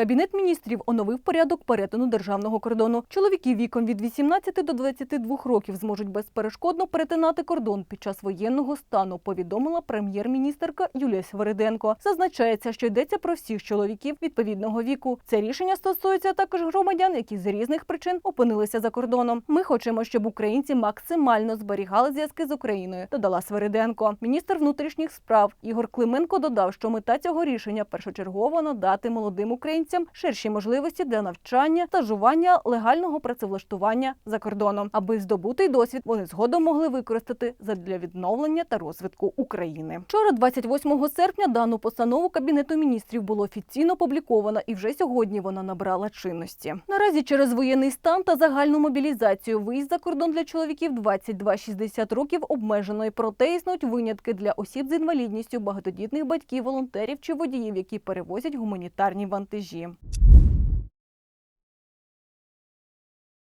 Кабінет міністрів оновив порядок перетину державного кордону. Чоловіки віком від 18 до 22 років зможуть безперешкодно перетинати кордон під час воєнного стану. Повідомила прем'єр-міністерка Юлія Свериденко. Зазначається, що йдеться про всіх чоловіків відповідного віку. Це рішення стосується також громадян, які з різних причин опинилися за кордоном. Ми хочемо, щоб українці максимально зберігали зв'язки з Україною. Додала Свериденко. Міністр внутрішніх справ Ігор Клименко додав, що мета цього рішення першочергово надати молодим українцям ширші можливості для навчання, стажування, легального працевлаштування за кордоном, аби здобутий досвід вони згодом могли використати задля відновлення та розвитку України. Вчора, 28 серпня, дану постанову кабінету міністрів було офіційно опубліковано, і вже сьогодні вона набрала чинності. Наразі через воєнний стан та загальну мобілізацію виїзд за кордон для чоловіків 22-60 років обмежено, проте існують винятки для осіб з інвалідністю, багатодітних батьків, волонтерів чи водіїв, які перевозять гуманітарні вантажі мережі.